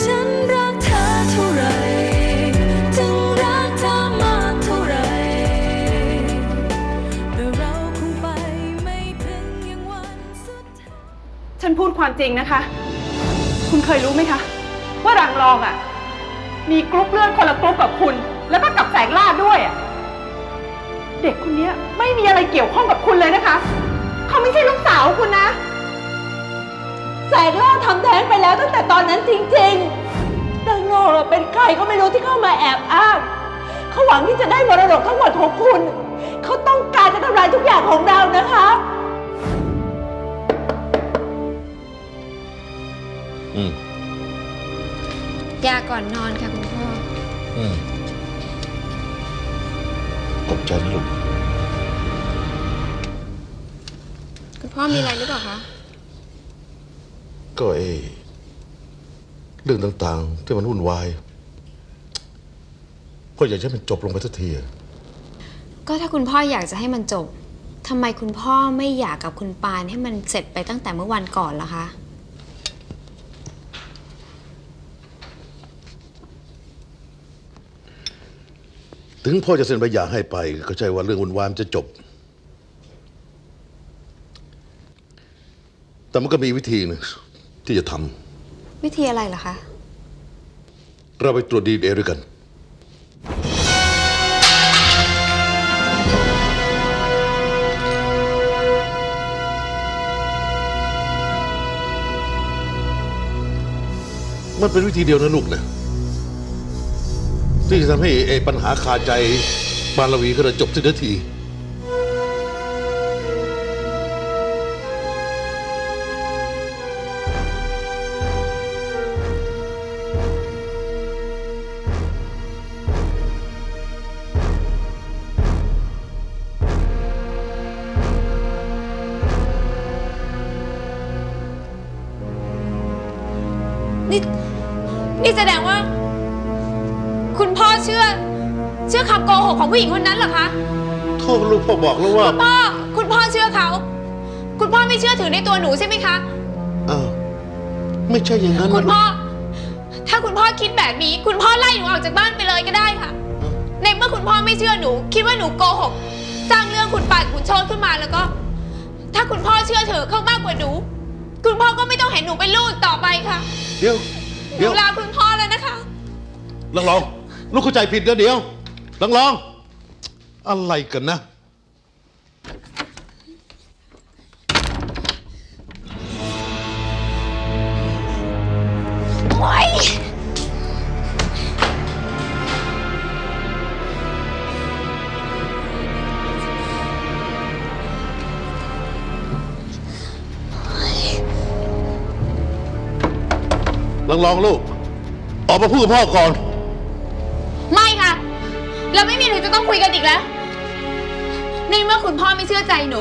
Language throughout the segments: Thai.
ฉันรักเธอเท่าไรถึงรักเธอมากเท่าไรแต่เราคงไปไม่ถึงย่างวันสุดท้าย ฉันพูดความจริงนะคะ คุณเคยรู้ไหมคะ ว่ารังรองอะ มีกรุ๊ปเลือดคนละกรุ๊ปกับคุณ แล้วก็กับแสงล่าด้วยอะเด็กคนเนี้ยไม่มีอะไรเกี่ยวข้องกับคุณเลยนะคะ เขาไม่ใช่ลูกสาวคุณนะ แสงล่าทำแท้งไปแล้วตั้งแต่ตอนนั้นจริงๆแต่งอเป็นใครก็ไม่รู้ที่เข้ามาแอบอ้างเขาหวังที่จะได้มรดกทั้งหมดของคุณ เขาต้องการจะทำลายทุกอย่างของเรานะคะอืมยาก่อนนอนค่ะคุณพ่อ อืมขอบใจนะลูก คุณพ่อมีอะไรหรือเปล่าคะ ก็เอเรื่องต่างๆ ที่มันวุ่นวายพ่ออยากจะให้มันจบลงไปสักทีอะก็ถ้าคุณพ่ออยากจะให้มันจบทำไมคุณพ่อไม่อยากกับคุณปานให้มันเสร็จไปตั้งแต่เมื่อวันก่อนล่ะคะ ถึงพ่อจะเซ็นใบหย่าให้ไป ก็ใช่ว่าเรื่องวุ่นวายมันจะจบ แต่มันก็มีวิธีหนึง ที่จะทวิธีอะไรล่ะคะำเราไปตรวจดีเอด้วยกัน มันเป็นวิธีเดียวนะลูกนะ ที่จะทำให้ไอ้ปัญหาคาใจบานลวีก็จะจบสิ้นที นี่ นี่แสดงว่า คุณพ่อเชื่อ เชื่อคำโกหกของผู้หญิงคนนั้นเหรอคะ โทษลูกพ่อบอกแล้วว่าคุณพ่อ คุณพ่อเชื่อเขา คุณพ่อไม่เชื่อถือในตัวหนูใช่ไหมคะ อ้าวไม่ใช่อย่างนั้นคุณนะพ่อ ถ้าคุณพ่อคิดแบบนี้ คุณพ่อไล่หนูออกจากบ้านไปเลยก็ได้ค่ะ ในเมื่อคุณพ่อไม่เชื่อหนู คิดว่าหนูโกหก สร้างเรื่องคุณป่านคุณโชนขึ้นมาแล้วก็ ถ้าคุณพ่อเชื่อถือเขามากกว่าหนู คุณพ่อก็ไม่ต้องเห็นหนูเป็นลูกอีกต่อไปค่ะเดี๋ยวหเดี๋นูยวลาคุณพ่อแล้วนะคะ ลังลองลูกเข้าใจผิดนะเดี๋ยวลังลอง อะไรกันนะ ลังลองลูก ออกมาพูดกับพ่อก่อน ไม่ค่ะ เราไม่มีหนูจะต้องคุยกันอีกแล้ว ในเมื่อคุณพ่อไม่เชื่อใจหนู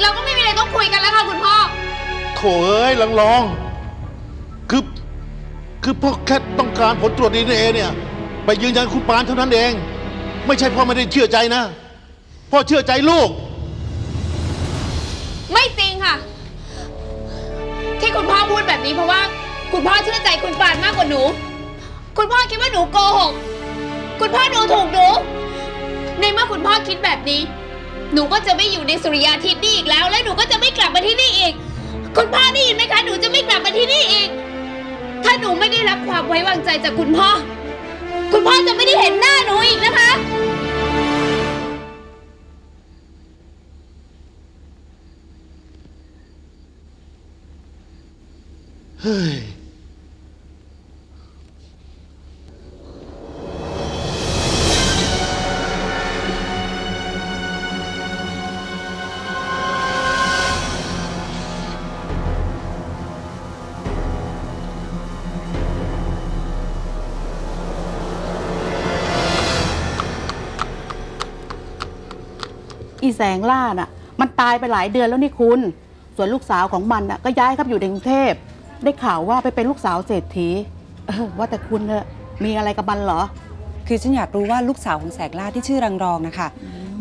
เราก็ไม่มีอะไรต้องคุยกันแล้วค่ะคุณพ่อ โถเอ้ยลังลองคือ คือพ่อแค่ต้องการผลตรวจดีเอเนี่ย ไปยืนยันคุณปานเท่านั้นเอง ไม่ใช่พ่อไม่ได้เชื่อใจนะ พ่อเชื่อใจลูก ไม่จริงค่ะ ที่คุณพ่อพูดแบบนี้เพราะว่า คุณพ่อเชื่อใจคุณปานมากกว่าหนู คุณพ่อคิดว่าหนูโกหก คุณพ่อดูถูกหนู ในเมื่อคุณพ่อคิดแบบนี้ หนูก็จะไม่อยู่ในสุริยาทิตนี่อีกแล้ว และหนูก็จะไม่กลับมาที่นี่อีก คุณพ่อได้ยินไหมคะ หนูจะไม่กลับมาที่นี่อีก ถ้าหนูไม่ได้รับความไว้วางใจจากคุณพ่อ คุณพ่อจะไม่ได้เห็นหน้า อีแสงล่าน่ะ มันตายไปหลายเดือนแล้วนี่คุณ ส่วนลูกสาวของมันน่ะก็ย้ายครับอยู่ในกรุงเทพ ได้ข่าวว่าไปเป็นลูกสาวเศรษฐีเออว่าแต่คุณเนอะมีอะไรกับมันเหรอ คือฉันอยากรู้ว่าลูกสาวของแสกล่าที่ชื่อรังรองนะคะ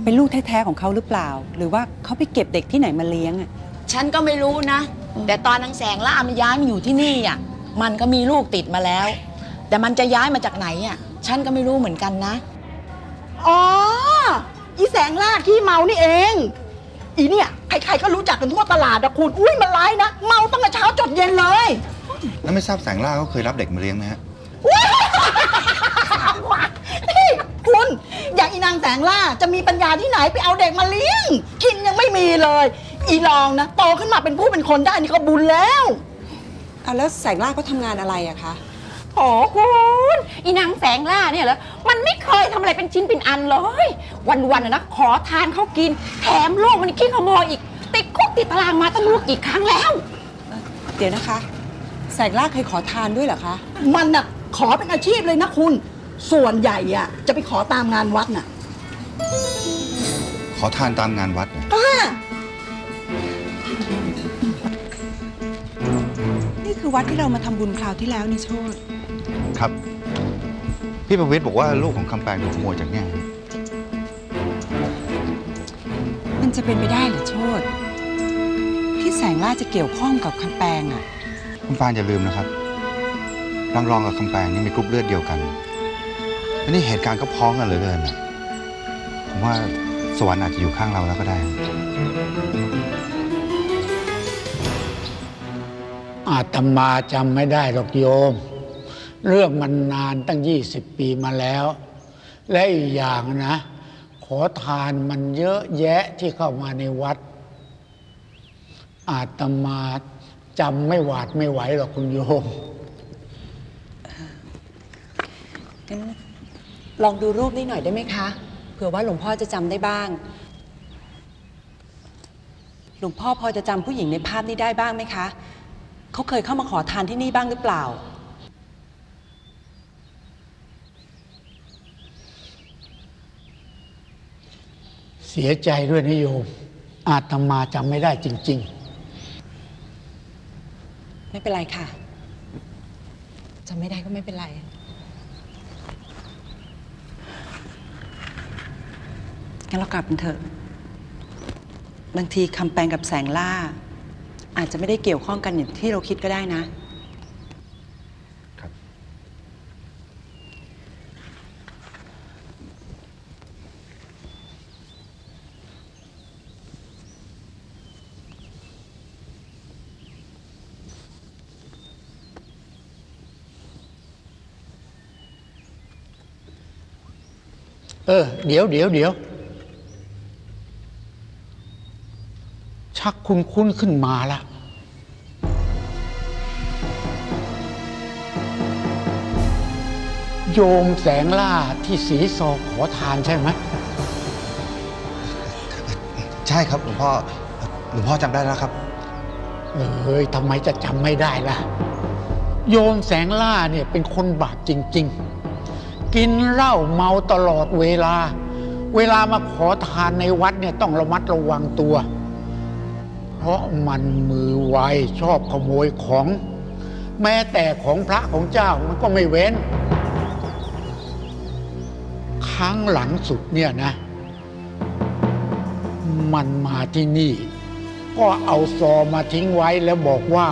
เป็นลูกแท้ๆของเขาหรือเปล่า หรือว่าเขาไปเก็บเด็กที่ไหนมาเลี้ยงอะฉันก็ไม่รู้นะ แต่ตอนนางแสงล่ามันย้ายมาอยู่ที่นี่อะมันก็มีลูกติดมาแล้ว แต่มันจะย้ายมาจากไหนอะฉันก็ไม่รู้เหมือนกันนะ อ๋อ อีแสงล่าขี้เมานี่เอง อีเนี่ยใครๆก็รู้จักกันทั่วตลาดอะคุณ อุ้ยมันร้ายนะ เมาตั้งแต่เช้าจดเย็นเลย แล้วไม่ทราบแสงล่าเขาเคยรับเด็กมาเลี้ยงไหมฮะนี่คุณอย่างอีนางแสงล่าจะมีปัญญาที่ไหนไปเอาเด็กมาเลี้ยง กินยังไม่มีเลย อีลองนะโตขึ้นมาเป็นผู้เป็นคนได้นี่ก็บุญแล้วเอาแล้วแสงล่าเขาทำงานอะไรอะคะ โอ้คุณอีนางแสงล่าเนี่ยเหรอ มันไม่เคยทำอะไรเป็นชิ้นเป็นอันเลย วันๆน่ะนะขอทานเขากิน แถมโลกมันขี้ขโมยอีก ติดคุกติดตารางมาตั้งไม่รู้กี่ครั้งแล้ว เดี๋ยวนะคะ แสงล่าเคยขอทานด้วยเหรอคะ มันน่ะขอเป็นอาชีพเลยนะคุณ ส่วนใหญ่อะจะไปขอตามงานวัดน่ะขอทานตามงานวัดเหรออ่านี่คือวัดที่เรามาทำบุญคราวที่แล้วนี่โชด ครับ พี่ประวิตรบอกว่าลูกของคำแปลงถูกขโมยจากเนี่ยมันจะเป็นไปได้เหรอโชดที่แสงล่าจะเกี่ยวข้องกับคำแปลงอะคุณปานอย่าลืมนะครับรังรองกับคำแปลงนี่มีกรุ๊ปเลือดเดียวกันและนี่เหตุการณ์ก็พ้องกันเหลือเกินนะผมว่าสวรรค์อาจจะอยู่ข้างเราแล้วก็ได้ อาตมาจำไม่ได้หรอกโยม เรื่องมันนานตั้ง 20 ปีมาแล้ว และอีกอย่างนะ ขอทานมันเยอะแยะที่เข้ามาในวัด อาตมาจำไม่หวาดไม่ไหวหรอกคุณโยมงั้นลองดูรูปนี้หน่อยได้ไหมคะ เผื่อว่าหลวงพ่อจะจำได้บ้าง หลวงพ่อพอจะจำผู้หญิงในภาพนี้ได้บ้างไหมคะ เขาเคยเข้ามาขอทานที่นี่บ้างหรือเปล่า เสียใจด้วยนะโยม อาตมาจำไม่ได้จริงๆไม่เป็นไรค่ะจำไม่ได้ก็ไม่เป็นไร งั้นเรากลับกันเถอะ บางทีคำแปลงกับแสงล่า อาจจะไม่ได้เกี่ยวข้องกันอย่างที่เราคิดก็ได้นะ เออ เดี๋ยวเดี๋ยวเดี๋ยว ชักคุ้นคุ้นๆขึ้นมาละโยมแสงล่าที่สีซอขอทานใช่ไหมใช่ครับหลวงพ่อหลวงพ่อจำได้แล้วครับ เอ้ยทำไมจะจำไม่ได้ล่ะ โยมแสงล่าเนี่ยเป็นคนบาปจริง ๆ กินเหล้าเมาตลอดเวลา เวลามาขอทานในวัดเนี่ยต้องระมัดระวังตัว เพราะมันมือไวชอบขโมยของ แม้แต่ของพระของเจ้ามันก็ไม่เว้น ครั้งหลังสุดเนี่ยนะ มันมาที่นี่ ก็เอาซอมาทิ้งไว้แล้วบอกว่า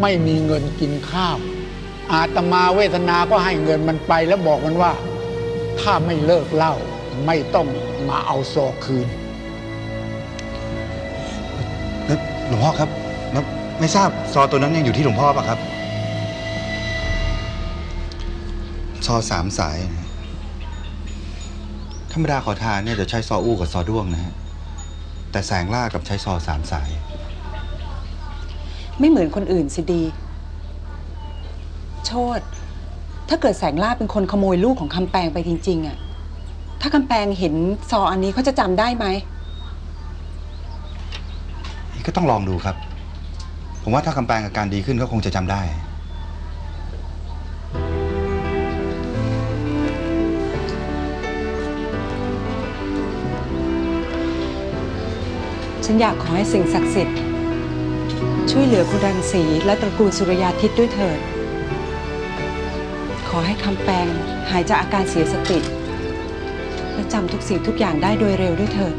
ไม่มีเงินกินข้าว อาตมาเวทนาก็ให้เงินมันไปแล้วบอกมันว่า ถ้าไม่เลิกเหล้าไม่ต้องมาเอาซอคืน แล้วหลวงพ่อครับแล้วไม่ทราบซอตัวนั้นยังอยู่ที่หลวงพ่อปะครับ ซอสามสายนะธรรมดาขอทานเนี่ยจะใช้ซออู้กับซอด้วงนะฮะ แต่แสงล่ากับใช้ซอสามสาย ไม่เหมือนคนอื่นสิดี โชดถ้าเกิดแสงล่าเป็นคนขโมยลูกของคำแปลงไปจริง ๆอะถ้าคำแปลงเห็นซออันนี้เขาจะจำได้ไหม ก็ต้องลองดูครับ ผมว่าถ้าคำแปลงอาการดีขึ้นก็คงจะจำได้ ฉันอยากขอให้สิ่งศักดิ์สิทธิ์ ช่วยเหลือคุณรังสีและตระกูลสุริยาทิตย์ด้วยเถิดข อให้คำแปลงหายจากอาการเสียสติ และจำทุกสิ่งทุกอย่างได้โดยเร็วด้วยเถิด